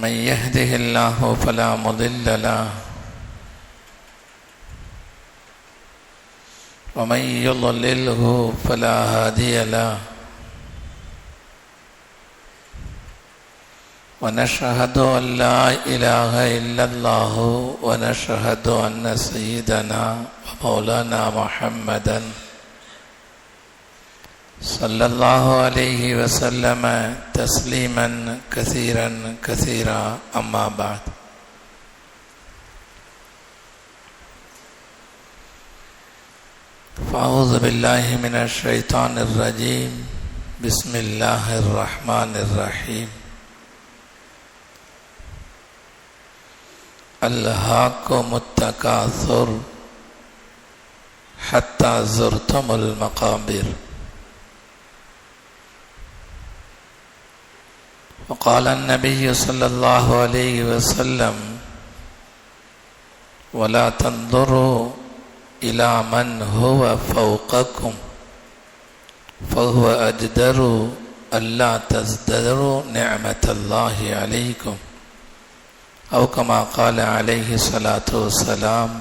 من يهده الله فلا مضل له ومن يضلله فلا هادي له ونشهد أن لا إله إلا الله ونشهد أن سيدنا ومولانا محمدا صلى الله عليه وسلم تسليما كثيرا كثيرا. أما بعد فأعوذ بالله من الشيطان الرجيم. بسم الله الرحمن الرحيم. ألهاكم التكاثر حتى زرتم المقابر. وقال النبي صلى الله عليه وسلم ولا تنظروا إلى من هو فوقكم فهو أجدر ألا تزدروا نعمة الله عليكم. أو كما قال عليه الصلاة والسلام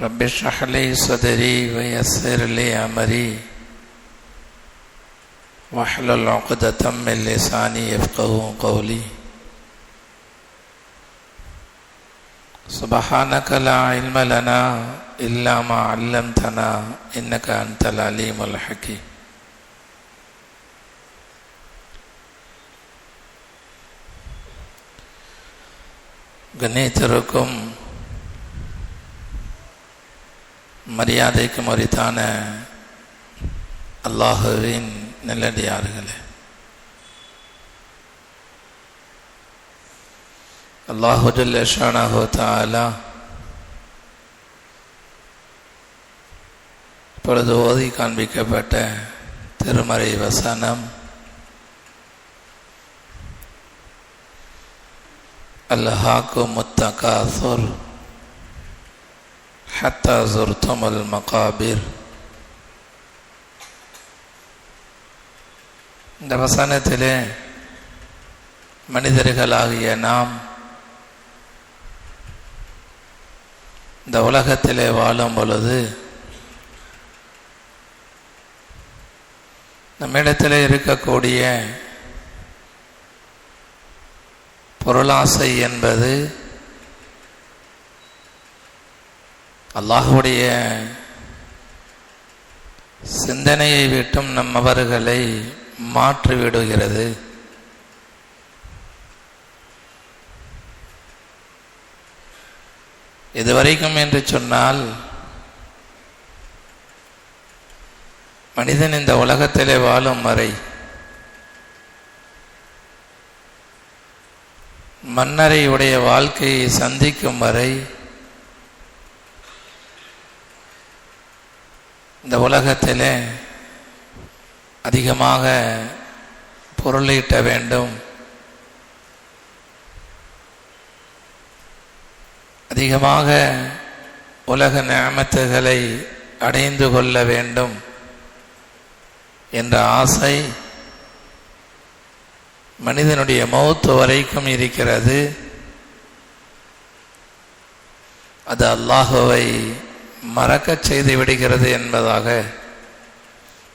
رب اشرح لي صدري ويسر لي أمري. واحلل عقدة من لساني يفقه قولي سبحانك لا علم لنا إلا ما علمتنا إنك أنت العليم الحكيم கண்ணியத்திற்கும் மரியாதைக்கும் உரித்தான அல்லாஹுவின் நல்லடியார்களே அல்லாஹுஜல்ல ஷானாஹோ தாலா இப்பொழுது ஓதி காண்பிக்கப்பட்ட திருமறை வசனம் அல்ஹாக்கு முத்தகாசுர் ஹத்தா ஜுர்தமல் மகாபீர் இந்த வசனத்திலே மனிதர்களாகிய நாம் இந்த உலகத்திலே வாழும் பொழுது நம்மிடத்தில் இருக்கக்கூடிய பொருளாசை என்பது அல்லாஹுடைய சிந்தனையை விட்டும் நம்மவர்களை மாற்றிவிடுகிறது இதுவரைக்கும் என்று சொன்னால் மனிதன் இந்த உலகத்திலே வாழும் வரை மன்னரையுடைய வாழ்க்கையை சந்திக்கும் வரை இந்த உலகத்திலே அதிகமாக பொருளீட்ட வேண்டும். அதிகமாக உலக நியமத்துகளை அடைந்து கொள்ள வேண்டும் என்ற ஆசை மனிதனுடைய மௌத்து வரைக்கும் இருக்கிறது. அது அல்லாஹுவை மறக்கச் செய்து விடுகிறது என்பதாக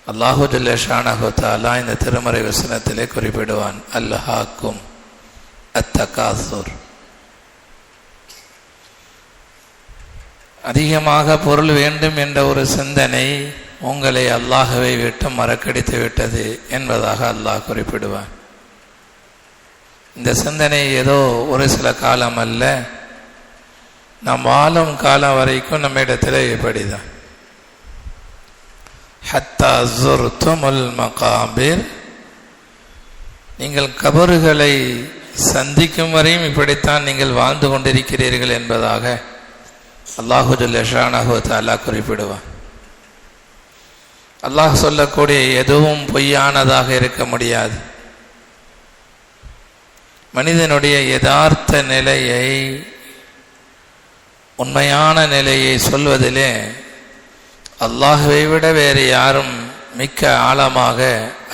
அல்லாஹு ஜல்லஷானஹுத்தாலா இந்த திருமறை வசனத்திலே குறிப்பிடுவான். அல்லஹாக்கும் அத்தகாசூர் அதிகமாக பொருள் வேண்டும் என்ற ஒரு சிந்தனை உங்களை அல்லாஹவை விட்டு மறக்கடித்து விட்டது என்பதாக அல்லாஹ் குறிப்பிடுவான். இந்த சிந்தனை ஏதோ ஒரு சில காலம் அல்ல நாம் வாழும் காலம் வரைக்கும் நம்ம இடத்துல இப்படிதான். ஹத்தா ஜுர்துமுல் மகாபீர். நீங்கள் கபறுகளை சந்திக்கும் வரையும் இப்படித்தான் நீங்கள் வாழ்ந்து கொண்டிருக்கிறீர்கள் என்பதாக அல்லாஹுஜுல் ஷானஹு தாலா குறிப்பிடுவான் அல்லாஹ் சொல்லக்கூடிய எதுவும் பொய்யானதாக இருக்க முடியாது. மனிதனுடைய யதார்த்த நிலையை உண்மையான நிலையை சொல்வதிலே அல்லாஹுவை விட வேறு யாரும் மிக்க ஆழமாக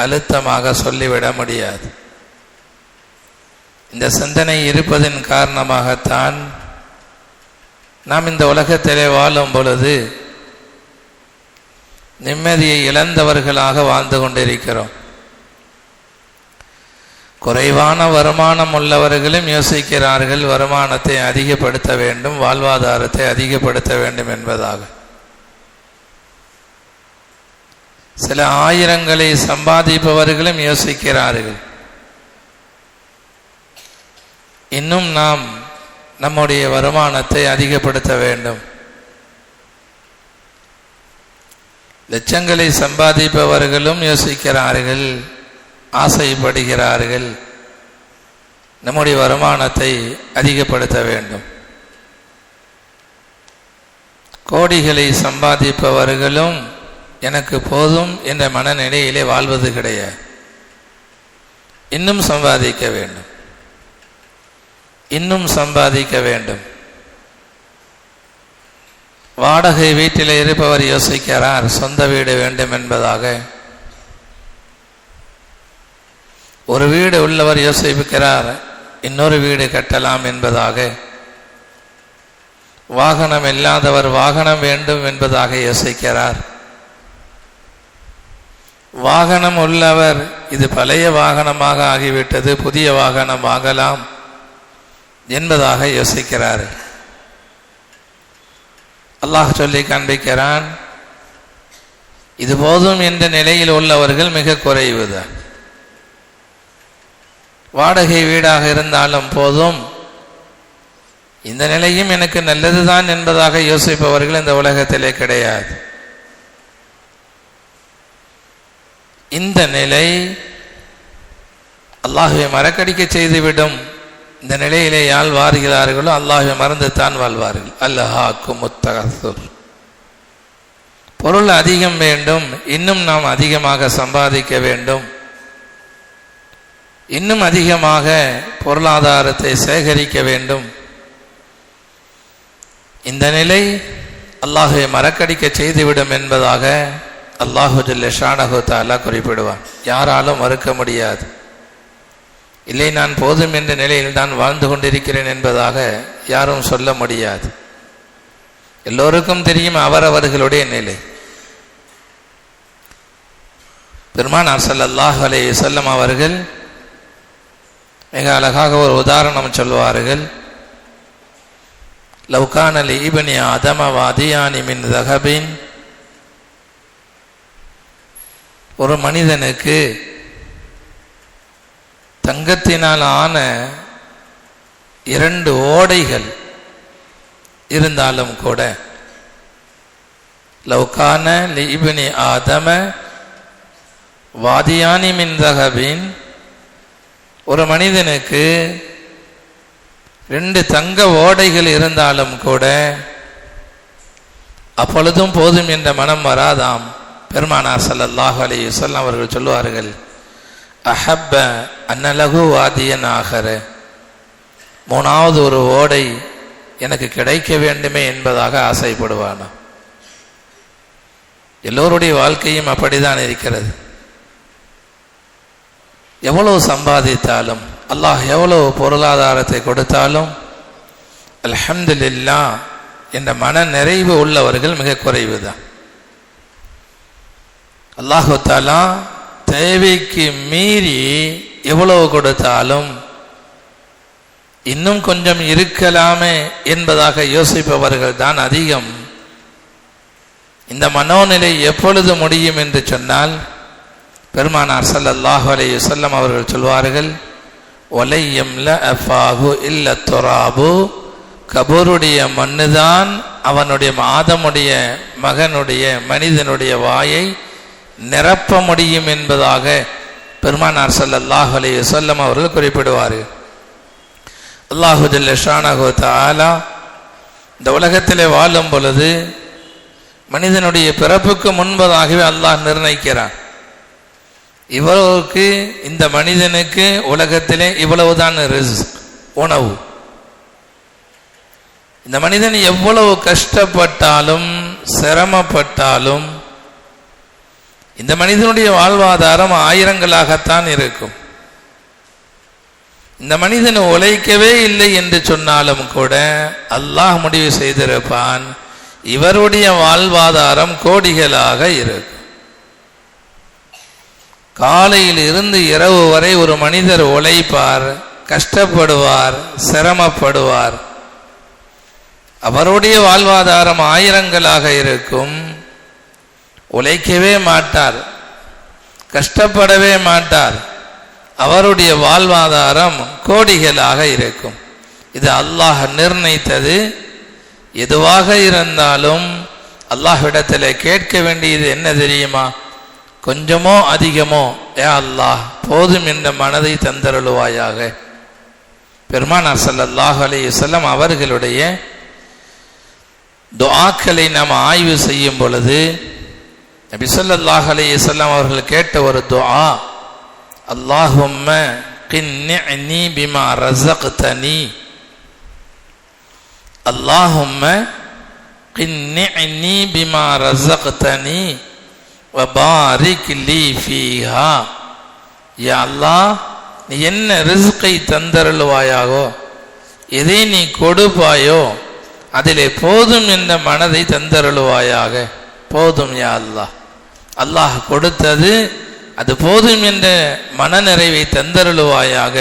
அழுத்தமாக சொல்லிவிட முடியாது. இந்த சிந்தனை இருப்பதன் காரணமாகத்தான் நாம் இந்த உலகத்திலே வாழும் பொழுது நிம்மதியை இழந்தவர்களாக வாழ்ந்து கொண்டிருக்கிறோம். குறைவான வருமானம் உள்ளவர்களும் யோசிக்கிறார்கள் வருமானத்தை அதிகப்படுத்த வேண்டும் வாழ்வாதாரத்தை அதிகப்படுத்த வேண்டும் என்பதாக. சில ஆயிரங்களை சம்பாதிப்பவர்களும் யோசிக்கிறார்கள். இன்னும் நாம் நம்முடைய வருமானத்தை அதிகப்படுத்த வேண்டும். லட்சங்களை சம்பாதிப்பவர்களும் யோசிக்கிறார்கள் ஆசைப்படுகிறார்கள். நம்முடைய வருமானத்தை அதிகப்படுத்த வேண்டும். கோடிகளை சம்பாதிப்பவர்களும் எனக்கு போதும் என்ற மனநிலையிலே வாழ்வது கிடையாது. இன்னும் சம்பாதிக்க வேண்டும். இன்னும் சம்பாதிக்க வேண்டும். வாடகை வீட்டில் இருப்பவர் யோசிக்கிறார் சொந்த வீடு வேண்டும் என்பதாக. ஒரு வீடு உள்ளவர் யோசிக்கிறார் இன்னொரு வீடு கட்டலாம் என்பதாக. வாகனம் இல்லாதவர் வாகனம் வேண்டும் என்பதாக யோசிக்கிறார். வாகனம் உள்ளவர் இது பழைய வாகனமாக ஆகிவிட்டது புதிய வாகனம் ஆகலாம் என்பதாக யோசிக்கிறார். அல்லாஹ் சொல்லி காண்பிக்கிறான் இது போதும் என்ற நிலையில் உள்ளவர்கள் மிக குறைவுதான். வாடகை வீடாக இருந்தாலும் போதும். இந்த நிலையும் எனக்கு நல்லதுதான் என்பதாக யோசிப்பவர்கள் இந்த உலகத்திலே கிடையாது. இந்த நிலை அல்லாஹுவை மறக்கடிக்க செய்துவிடும். இந்த நிலையிலே யாழ் வாருகிறார்களோ அல்லாஹுவை மறந்துத்தான் வாழ்வார்கள். அல்லஹாக்கும் முத்தகசுர் பொருள் அதிகம் வேண்டும். இன்னும் நாம் அதிகமாக சம்பாதிக்க வேண்டும். இன்னும் அதிகமாக பொருளாதாரத்தை சேகரிக்க வேண்டும். இந்த நிலை அல்லாஹுவை மறக்கடிக்க செய்துவிடும் என்பதாக அல்லாஹு ஷானஹு தாலா குறிப்பிடுவான். யாராலும் மறுக்க முடியாது. இல்லை நான் போதும் என்ற நிலையில் தான் வாழ்ந்து கொண்டிருக்கிறேன் என்பதாக யாரும் சொல்ல முடியாது. எல்லோருக்கும் தெரியும் அவரவர்களுடைய நிலை. பெருமானார் சல்லாஹ் அலே செல்லம் அவர்கள் மிக அழகாக ஒரு உதாரணம் சொல்வார்கள். லவ்கான லீபனி அதம வாதியானி மின் தகபின் ஒரு மனிதனுக்கு தங்கத்தினால் ஆன இரண்டு ஓடைகள் இருந்தாலும் கூட லவ்கான லீபனி ஆதம வாதியானி மின்தகபின் ஒரு மனிதனுக்கு ரெண்டு தங்க ஓடைகள் இருந்தாலும் கூட அப்பொழுதும் போதும் என்ற மனம் வராதாம். பெருமானார் ஸல்லல்லாஹு அலி வஸல்லம் அவர்கள் சொல்லுவார்கள் அஹப்ப அன்னலகு வாதியன் ஆகர. மூணாவது ஒரு ஓடை எனக்கு கிடைக்க வேண்டுமே என்பதாக ஆசைப்படுவானா? எல்லோருடைய வாழ்க்கையும் அப்படிதான் இருக்கிறது. எவ்வளவு சம்பாதித்தாலும் அல்லாஹ் எவ்வளவு பொருளாதாரத்தை கொடுத்தாலும் அல்ஹம்துலில்லா என்ற மன நிறைவு உள்ளவர்கள் மிக குறைவு தான் அல்லாஹு தாலா தேவைக்கு மீறி எவ்வளவு கொடுத்தாலும் இன்னும் கொஞ்சம் இருக்கலாமே என்பதாக யோசிப்பவர்கள் தான் அதிகம். இந்த மனோநிலை எப்பொழுது முடியும் என்று சொன்னால் பெருமானார் ஸல்லல்லாஹு அலைஹி வல்லம் அவர்கள் சொல்வார்கள் ஒலையம்ல ல இல்ல தொராபு. கபூருடைய மண்ணுதான் அவனுடைய மாதமுடைய மகனுடைய மனிதனுடைய வாயை நிரப்ப முடியும் என்பதாக பெருமானார் ஸல்லல்லாஹு அலைய சொல்லம் அவர்கள் குறிப்பிடுவார்கள். அல்லாஹு ஜல்ல ஷானஹு இந்த உலகத்திலே வாழும் பொழுது மனிதனுடைய பிறப்புக்கு முன்பதாகவே அல்லாஹ் நிர்ணயிக்கிறான். இவருக்கு இந்த மனிதனுக்கு உலகத்திலே இவ்வளவுதான் ரிஸ் உணவு. இந்த மனிதன் எவ்வளவு கஷ்டப்பட்டாலும் சிரமப்பட்டாலும் இந்த மனிதனுடைய வாழ்வாதாரம் ஆயிரங்களாகத்தான் இருக்கும். இந்த மனிதன் உழைக்கவே இல்லை என்று சொன்னாலும் கூட அல்லாஹ் முடிவு செய்திருப்பான் இவருடைய வாழ்வாதாரம் கோடிகளாக இருக்கும். காலையில் இருந்து இரவு வரை ஒரு மனிதர் உழைப்பார் கஷ்டப்படுவார் சிரமப்படுவார். அவருடைய வாழ்வாதாரம் ஆயிரங்களாக இருக்கும். உழைக்கவே மாட்டார் கஷ்டப்படவே மாட்டார். அவருடைய வாழ்வாதாரம் கோடிகளாக இருக்கும். இது அல்லாஹ் நிர்ணயித்தது. எதுவாக இருந்தாலும் அல்லாஹ்விடத்தில் கேட்க வேண்டியது என்ன தெரியுமா? கொஞ்சமோ அதிகமோ ஏ அல்லாஹ் போதும் என்ற மனதை தந்தருளுவாயாக. பெருமானார் சல்லாஹ் அலைஹி வஸல்லம் அவர்களுடைய துஆக்களை நாம் ஆய்வு செய்யும் பொழுது நபி ஸல்லல்லாஹு அலைஹி அவர்கள் கேட்ட ஒரு துஆ அல்லாஹும்ம கின்னிஅனி பிமா ரஸக்தனி. அல்லாஹும்ம கின்னிஅனி பிமா ரஸக்தனி வபாரிக் லீ ஃபீஹா. யா அல்லாஹ் நீ என்ன ரிஸ்கை தந்தருளுவாயாகோ எதை நீ கொடுப்பாயோ அதிலே போதும் என்ற மனதை தந்தருளுவாயாக. போதும் யா அல்லாஹ். அல்லாஹ் கொடுத்தது அது போதும் என்ற மனநிறைவை தந்தருளுவாயாக.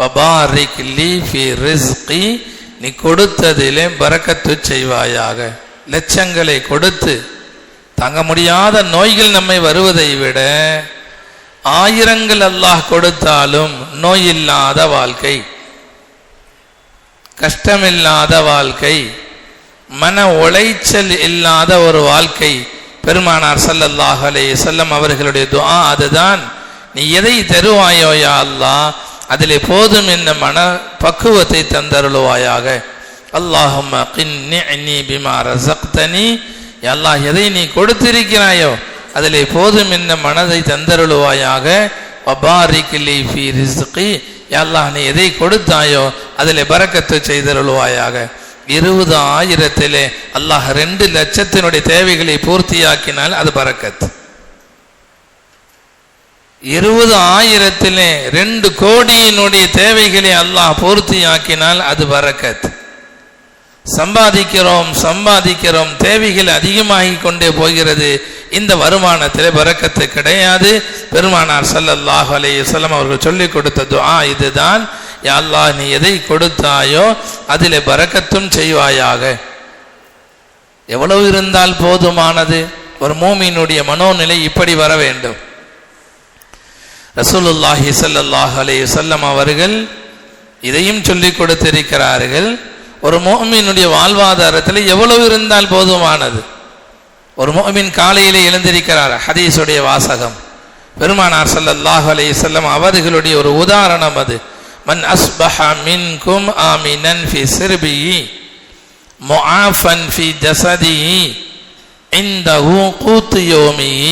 வபாரிக் லீ ஃபி ரிஸ்கி நீ கொடுத்ததிலே பறக்கத்து செய்வாயாக. லட்சங்களை கொடுத்து தாங்க முடியாத நோய்கள் நம்மை வருவதை விட ஆயிரங்கள் அல்லாஹ் கொடுத்தாலும் நோய் இல்லாத வாழ்க்கை கஷ்டமில்லாத வாழ்க்கை மன உளைச்சல் இல்லாத ஒரு வாழ்க்கை பெருமானார் சல்லல்லாஹ் அலே செல்லம் அவர்களுடைய துவா அதுதான். நீ எதை தருவாயோ யா அல்லாஹ் அதிலே போதும் என்ன மன பக்குவத்தை தந்தருளுவாயாக. அல்லாஹும் பிமா ரஸக்தனி. அல்லாஹ் எதை நீ கொடுத்திருக்கிறாயோ அதிலே போதும் என்ன மனதை தந்தருளுவாயாக. வபாரிக் லீ ரிஸ்கி. அல்லாஹ் நீ எதை கொடுத்தாயோ அதிலே பரக்கத்து செய்தருளுவாயாக. இருபது ஆயிரத்திலே அல்லாஹ் ரெண்டு லட்சத்தினுடைய தேவைகளை பூர்த்தியாக்கினால் அது பரக்கத் இருபது ஆயிரத்திலே ரெண்டு கோடியினுடைய தேவைகளை அல்லாஹ் பூர்த்தியாக்கினால் அது பறக்கத். சம்பாதிக்கிறோம் சம்பாதிக்கிறோம் தேவைகள் அதிகமாகி கொண்டே போகிறது. இந்த வருமானத்தில் பறக்கத்து கிடையாது. பெருமானார் சல்லல்லாஹ் அலையம் அவர்கள் சொல்லிக் கொடுத்த துஆ இதுதான். யா அல்லாஹ் நீ எதை கொடுத்தாயோ அதிலே பறக்கத்தும் செய்வாயாக. எவ்வளவு இருந்தால் போதுமானது? ஒரு மூமியினுடைய மனோநிலை இப்படி வர வேண்டும். ரசூலுல்லாஹி சல்லாஹ் அலே சொல்லம் அவர்கள் இதையும் சொல்லிக் கொடுத்திருக்கிறார்கள் ஒரு மோமினுடைய வாழ்வாதாரத்தில் எவ்வளவு இருந்தால் போதுமானது? ஒரு மோமின் காலையிலே எழுந்திருக்கிறார்? ஹதீஸுடைய வாசகம். பெருமானார் ஸல்லல்லாஹு அலே செல்லம் அவர்களுடைய ஒரு உதாரணம் அது. மன் أصبح منكم آمنا في سربه معافا في جسده عنده கூத்து يومه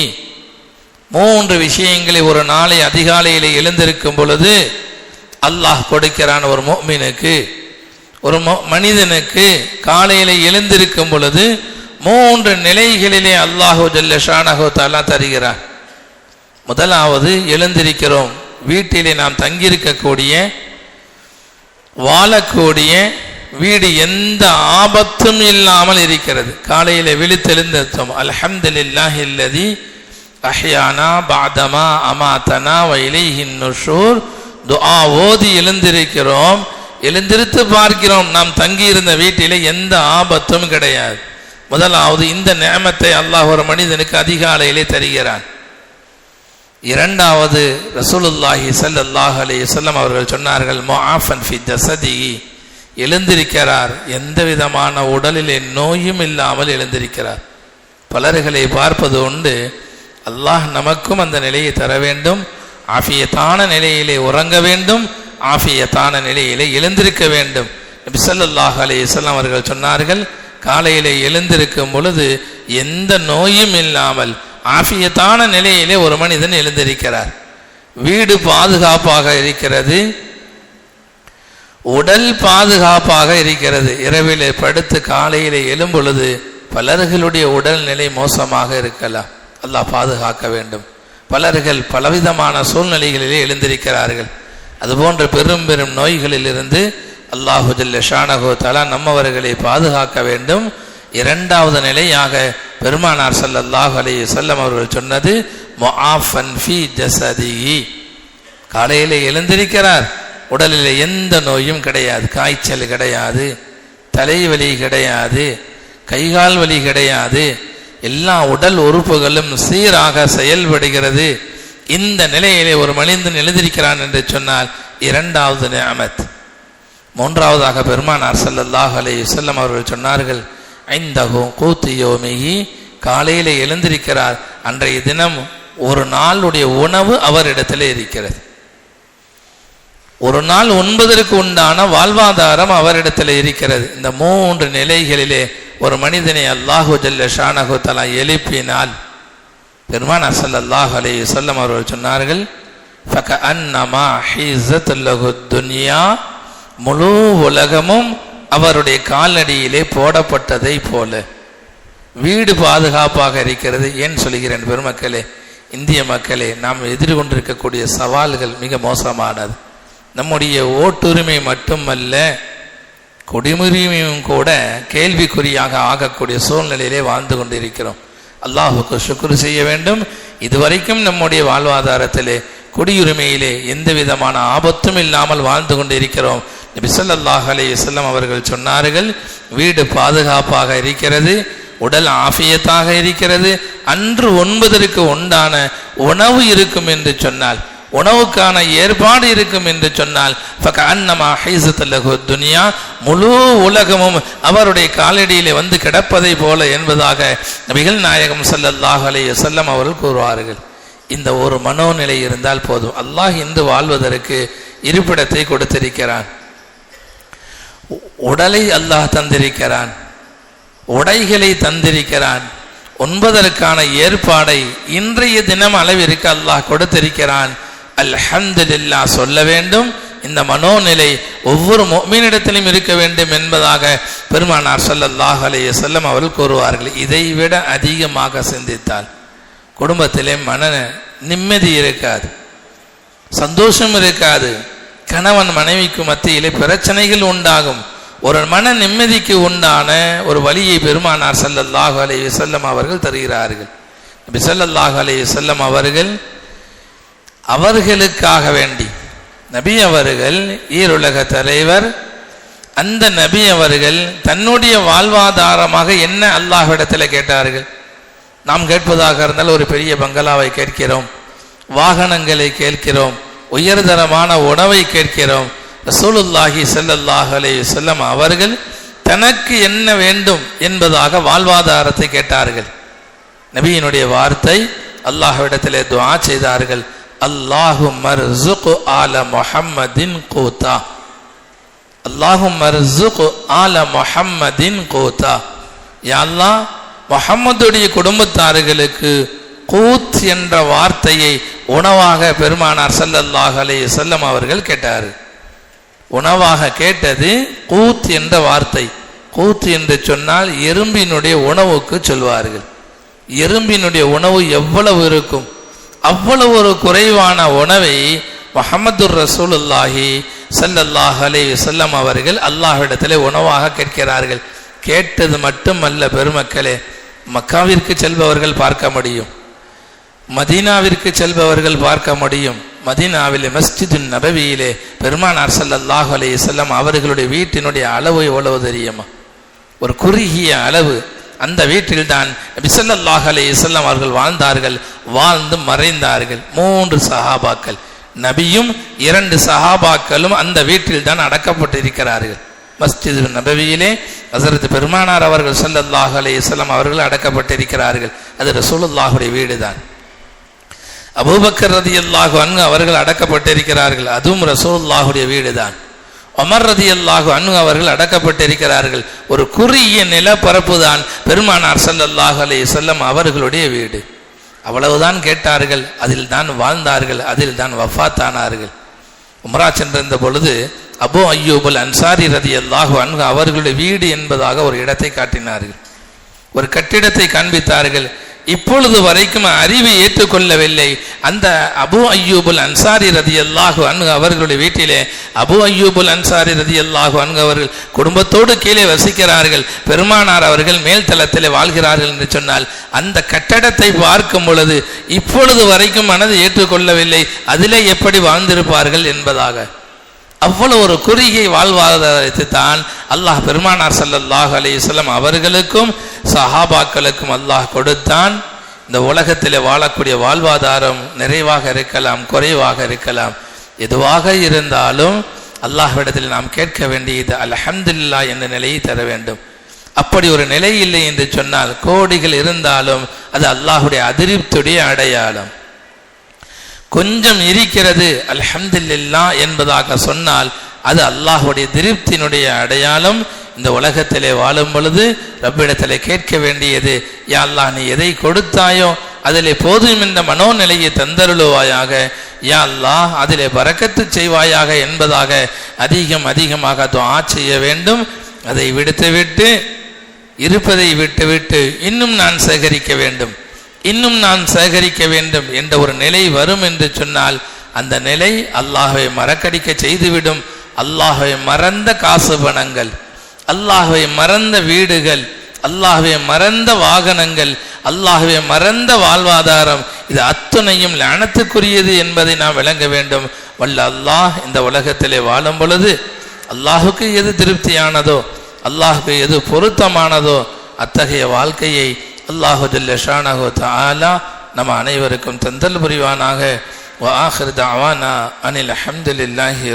மூன்று விஷயங்களை ஒரு நாளை அதிகாலையில் எழுந்திருக்கும் பொழுது அல்லாஹ் கொடுக்கிறான் ஒரு மோமினுக்கு ஒரு மொ- மனிதனுக்கு காலையில் எழுந்திருக்கும் பொழுது மூன்று நிலைகளிலே அல்லாஹு ஜல்ல தலா தருகிறார் முதலாவது எழுந்திருக்கிறோம். வீட்டிலே நாம் தங்கியிருக்கக்கூடிய வாழக்கூடிய வீடு எந்த ஆபத்தும் இல்லாமல் இருக்கிறது. காலையில் விழித்தெழுந்தோம் அல்ஹம்துலில்லாஹி இல்லதி அஹ்யானா பாதமா அமாத்தனா வைலைஹின் நுஷூர். துஆ ஓதி எழுந்திருக்கிறோம். எழுந்திருத்து பார்க்கிறோம். நாம் தங்கியிருந்த வீட்டில் எந்த ஆபத்தும் கிடையாது. முதலாவது இந்த நேமத்தை அல்லாஹ் ஒரு மனிதனுக்கு அதிகாலையிலே தருகிறான். இரண்டாவது ரசூலுல்லாஹி சல்லாஹ் அலி சொல்லம் அவர்கள் சொன்னார்கள் முஆஃபன் ஃபி ஜஸதிஹி எழுந்திருக்கிறார். எந்த விதமான உடலிலே நோயும் இல்லாமல் எழுந்திருக்கிறார். பலர்களை பார்ப்பது உண்டு. அல்லாஹ் நமக்கும் அந்த நிலையை தர வேண்டும். ஆஃபியத்தான நிலையிலே உறங்க வேண்டும். ஆஃபியத்தான நிலையிலே எழுந்திருக்க வேண்டும். நபி அலி இஸ்லாம் அவர்கள் சொன்னார்கள் காலையிலே எழுந்திருக்கும் பொழுது எந்த நோயும் இல்லாமல் ஆஃபியத்தான நிலையிலே ஒரு மனிதன் எழுந்திருக்கிறார். வீடு பாதுகாப்பாக இருக்கிறது. உடல் பாதுகாப்பாக இருக்கிறது. இரவிலே படுத்து காலையிலே எழும் பொழுது பலர்களுடைய உடல்நிலை மோசமாக இருக்கலாம். அல்லாஹ் பாதுகாக்க வேண்டும். பலர்கள் பலவிதமான சூழ்நிலைகளிலே எழுந்திருக்கிறார்கள். அதுபோன்ற பெரும் பெரும் நோய்களிலிருந்து அல்லாஹு ஷானகோ தலா நம்மவர்களை பாதுகாக்க வேண்டும். இரண்டாவது நிலையாக பெருமானார் ஸல்லல்லாஹு அலி செல்லம் அவர்கள் சொன்னது ஃபி காலையில் எழுந்திருக்கிறார் உடலில் எந்த நோயும் கிடையாது காய்ச்சல் கிடையாது தலைவலி கிடையாது கைகால் வலி கிடையாது எல்லா உடல் உறுப்புகளும் சீராக செயல்படுகிறது. இந்த நிலையிலே ஒரு மனிதன் எழுந்திருக்கிறான் என்று சொன்னால் இரண்டாவது நியமத். மூன்றாவதாக பெருமானார் ஸல்லல்லாஹு அலைஹி செல்லம் அவர்கள் சொன்னார்கள் ஐந்தகும் கூத்து யோமிகி காலையில் எழுந்திருக்கிறார். அன்றைய தினம் ஒரு நாளுடைய உணவு அவரிடத்திலே இருக்கிறது. ஒரு நாள் உண்பதற்கு உண்டான வாழ்வாதாரம் அவரிடத்தில் இருக்கிறது. இந்த மூன்று நிலைகளிலே ஒரு மனிதனை அல்லாஹு ஜல்ல ஷானஹு தலா எழுப்பினால் பெருமான் அல்லாஹ் அலைஹி சொல்லம் அவர்கள் சொன்னார்கள் ஃபக அன்னமா ஹீஸத் துன்யா முழு உலகமும் அவருடைய கால்நடியிலே போடப்பட்டதை போல. வீடு பாதுகாப்பாக இருக்கிறது ஏன் சொல்கிறேன் பெருமக்களே? இந்திய மக்களே நாம் எதிர்கொண்டிருக்கக்கூடிய சவால்கள் மிக மோசமானது. நம்முடைய ஓட்டுரிமை மட்டுமல்ல குடிமுரிமையும் கூட கேள்விக்குறியாக ஆகக்கூடிய சூழ்நிலையிலே வாழ்ந்து கொண்டிருக்கிறோம். அல்லாஹுக்கு சுக்குரு செய்ய வேண்டும். இதுவரைக்கும் நம்முடைய வாழ்வாதாரத்திலே குடியுரிமையிலே எந்த விதமான ஆபத்தும் இல்லாமல் வாழ்ந்து கொண்டிருக்கிறோம். நபி ஸல்லல்லாஹு செல்லம் அவர்கள் சொன்னார்கள் வீடு பாதுகாப்பாக இருக்கிறது உடல் ஆஃபியத்தாக இருக்கிறது அன்று ஒன்பதற்கு உண்டான உணவு இருக்கும் என்று சொன்னால் உணவுக்கான ஏற்பாடு இருக்கும் என்று சொன்னால் துனியா முழு உலகமும் அவருடைய காலடியிலே வந்து கிடப்பதை போல என்பதாக நபிகள் நாயகம் ஸல்லல்லாஹு அலைஹி செல்லம் அவர்கள் கூறுவார்கள். இந்த ஒரு மனோநிலை இருந்தால் போதும். அல்லாஹ் இன்று வாழ்வதற்கு இருப்பிடத்தை கொடுத்திருக்கிறான். உடலை அல்லாஹ் தந்திருக்கிறான். உடைகளை தந்திருக்கிறான். உண்பதற்கான ஏற்பாடை இன்றைய தினம் அளவிற்கு அல்லாஹ் கொடுத்திருக்கிறான். அல்ஹம்துலில்லாஹ் சொல்ல வேண்டும். இந்த மனோநிலை ஒவ்வொரு முஃமினிடத்திலும் இருக்க வேண்டும் என்பதாக பெருமானார் ஸல்லல்லாஹு அலைய செல்லம் அவர்கள் கூறுவார்கள். இதைவிட அதிகமாக சிந்தித்தால் குடும்பத்திலே மன நிம்மதி இருக்காது. சந்தோஷம் இருக்காது. கணவன் மனைவிக்கு மத்தியிலே பிரச்சனைகள் உண்டாகும். ஒரு மன நிம்மதிக்கு உண்டான ஒரு வழியை பெருமானார் சல்லல்லாஹு அலை வஸல்லம் அவர்கள் தருகிறார்கள். நபி சல்லல்லாஹு அலைஹி வஸல்லம் அவர்கள் அவர்களுக்காக வேண்டி நபி அவர்கள் ஈருலக தலைவர் அந்த நபி அவர்கள் தன்னுடைய வாழ்வாதாரமாக என்ன அல்லாஹ்விடத்தில் கேட்டார்கள்? நாம் கேட்பதாக இருந்தால் ஒரு பெரிய பங்களாவை கேட்கிறோம் வாகனங்களை கேட்கிறோம் உயர்தரமான உணவை கேட்கிறோம். ரசூலுல்லாஹி ஸல்லல்லாஹு அலைஹி வஸல்லம் அவர்கள் தனக்கு என்ன வேண்டும் என்பதாக வாழ்வாதாரத்தை கேட்டார்கள். நபியினுடைய வார்த்தை அல்லாஹ்விடத்திலே துவா செய்தார்கள். அல்லாஹு மர்சுக் ஆல முஹம்மதின் கூத்தா. அல்லாஹு மர்சுக் ஆல முஹம்மதின் கூத்தா. யா அல்லாஹ் முஹம்மதுடைய குடும்பத்தார்களுக்கு கூத் என்ற வார்த்தையை உணவாக பெருமானார் ஸல்லல்லாஹு அலே செல்லம் அவர்கள் கேட்டார்கள் உணவாக கேட்டது கூத் என்ற வார்த்தை. கூத் என்று சொன்னால் எறும்பினுடைய உணவுக்கு சொல்வார்கள். எறும்பினுடைய உணவு எவ்வளவு இருக்கும்? அவ்வளவு ஒரு குறைவான உணவை முஹம்மது ரசூலுல்லாஹி ஸல்லல்லாஹு அலே செல்லம் அவர்கள் அல்லாஹிடத்தில் உணவாக கேட்கிறார்கள். கேட்டது மட்டுமல்ல பெருமக்களே. மக்காவிற்கு செல்பவர்கள் பார்க்க முடியும். மதீனாவிற்கு செல்பவர்கள் பார்க்க முடியும். மதீனாவிலே மஸ்ஜிது நபவியிலே பெருமானார் ஸல்லல்லாஹு அலைஹி செல்லம் அவர்களுடைய வீட்டினுடைய அளவு எவ்வளவு தெரியுமா? ஒரு குறுகிய அளவு. அந்த வீட்டில்தான் நபிசல்லாஹ் நபி செல்லம் அவர்கள் வாழ்ந்தார்கள் வாழ்ந்து மறைந்தார்கள். மூன்று சஹாபாக்கள். நபியும் இரண்டு சஹாபாக்களும் அந்த வீட்டில் தான் அடக்கப்பட்டிருக்கிறார்கள். மஸ்ஜிது நபவியிலே ஹசரத் பெருமானார் அவர்கள் ஸல்லல்லாஹு அலைஹி செல்லம் அவர்கள் அடக்கப்பட்டிருக்கிறார்கள். அது ரசூலுல்லாஹுடைய வீடு தான் அபூபக்கர் ரதியல்லாஹு அன்ஹு அவர்கள் அடக்கப்பட்டிருக்கிறார்கள். அதுவும் ரசூலுல்லாஹுடைய வீடுதான். ரதி அல்லாஹு அன்னு அவர்கள் அடக்கப்பட்டிருக்கிறார்கள். ஒரு குறுகிய நிலப்பரப்பு தான் பெருமானார் ஸல்லல்லாஹு அலைஹி செல்லம் அவர்களுடைய வீடு. அவ்வளவுதான் கேட்டார்கள். அதில் தான் வாழ்ந்தார்கள். அதில் தான் வஃபாத்தானார்கள் உமரா சென்றிருந்த பொழுது அபு அய்யூபுல் அன்சாரி ரதி ரதியல்லாஹு அன்ஹு அவர்களுடைய வீடு என்பதாக ஒரு இடத்தை காட்டினார்கள். ஒரு கட்டிடத்தை காண்பித்தார்கள். இப்பொழுது வரைக்கும் அறிவை ஏற்றுக்கொள்ளவில்லை. அந்த அபு அய்யூபுல் அன்சாரி ரதி அல்லாஹு அன்கு அவர்களுடைய வீட்டிலே அபு அய்யூபுல் அன்சாரி ரதி அல்லாஹு அன்கு அவர்கள் குடும்பத்தோடு கீழே வசிக்கிறார்கள். பெருமானார் அவர்கள் மேல்தளத்தில் வாழ்கிறார்கள் என்று சொன்னால் அந்த கட்டடத்தை பார்க்கும் பொழுது இப்பொழுது வரைக்கும் மனது ஏற்றுக்கொள்ளவில்லை. அதிலே எப்படி வாழ்ந்திருப்பார்கள் என்பதாக. அவ்வளவு ஒரு குறுகிய வாழ்வாதாரத்தை தான் அல்லாஹ் பெருமானார் ஸல்லல்லாஹு அலைஹி அவர்களுக்கும் சஹாபாக்களுக்கும் அல்லாஹ் கொடுத்தான். இந்த உலகத்தில் வாழக்கூடிய வாழ்வாதாரம் நிறைவாக இருக்கலாம் குறைவாக இருக்கலாம். எதுவாக இருந்தாலும் அல்லாஹ்விடத்தில் நாம் கேட்க வேண்டியது அலஹம்துல்லா என்ற நிலையை தர வேண்டும். அப்படி ஒரு நிலை இல்லை என்று சொன்னால் கோடிகள் இருந்தாலும் அது அல்லாஹுடைய அதிருப்தியுடைய அடையாளம். கொஞ்சம் இருக்கிறது அல்ஹம்துலில்லா என்பதாக சொன்னால் அது அல்லாஹுடைய திருப்தியினுடைய அடையாளம். இந்த உலகத்திலே வாழும் பொழுது ரப்பிடத்திலே கேட்க வேண்டியது யா அல்லாஹ் நீ எதை கொடுத்தாயோ அதிலே போதும் இந்த மனோநிலையை தந்தருளுவாயாக. யா அல்லாஹ் அதிலே பறக்கத்து செய்வாயாக என்பதாக அதிகம் அதிகமாக துவா செய்ய வேண்டும். அதை விடுத்துவிட்டு இருப்பதை விட்டுவிட்டு இன்னும் நான் சேகரிக்க வேண்டும். இன்னும் நான் சேகரிக்க வேண்டும் என்ற ஒரு நிலை வரும் என்று சொன்னால் அந்த நிலை அல்லாஹை மறக்கடிக்க செய்துவிடும். அல்லாஹை மறந்த காசு பணங்கள் அல்லாஹை மறந்த வீடுகள் அல்லாஹை மறந்த வாகனங்கள் அல்லாஹுவை மறந்த வாழ்வாதாரம் இது அத்துணையும் லானத்துக்குரியது என்பதை நாம் விளங்க வேண்டும். வல்ல அல்லாஹ் இந்த உலகத்திலே வாழும் பொழுது அல்லாஹுக்கு எது திருப்தியானதோ அல்லாஹுக்கு எது பொருத்தமானதோ அத்தகைய வாழ்க்கையை அல்லாஹு ஜல்லஷானஹு தஆலா நம்ம அனைவருக்கும் தந்தல் புரிவானாக வ ஆஹிர் தஅவானா அனில் அல்ஹம்துலில்லாஹி